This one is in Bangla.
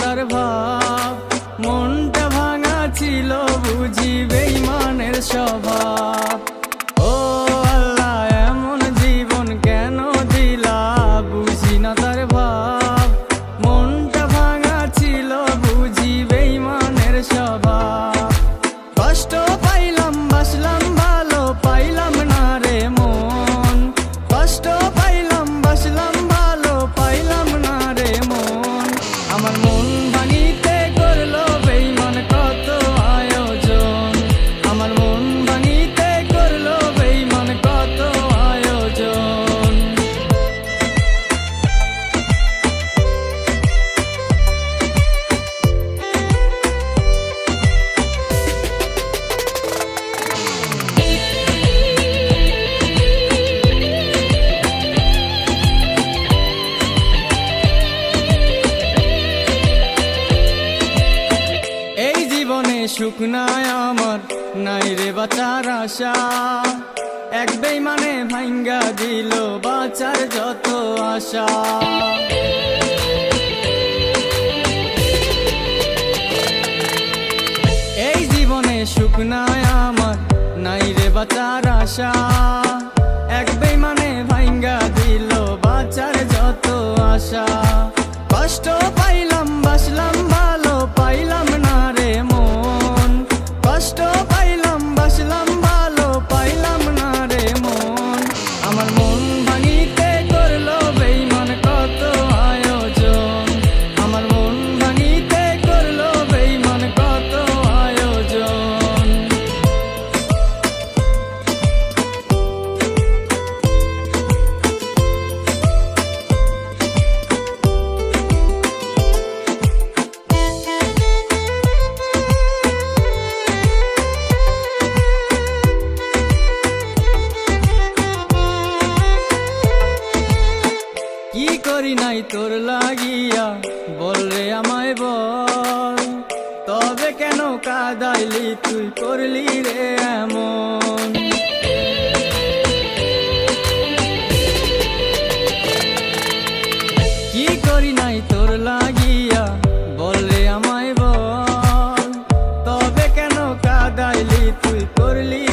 दरबार নাই আমার, নাই রে বাঁচার আশা। এক বেইমানে ভাঙ্গা দিল বাঁচার যত আশা। এই জীবনে নাই আমার, নাই রে বাঁচার আশা। এক বেইমানে ভাঙ্গা দিল বাঁচার যত আশা। কষ্ট পাইলাম, বাসলাম করি নাই তোর লাগিয়া। বল রে আমায় বল, তবে কেন কাদাইলি তুই করলি রে এমন? কি করি নাই তোর লাগিয়া? বল রে আমায় বল, তবে কেন কাদাইলি তুই করলি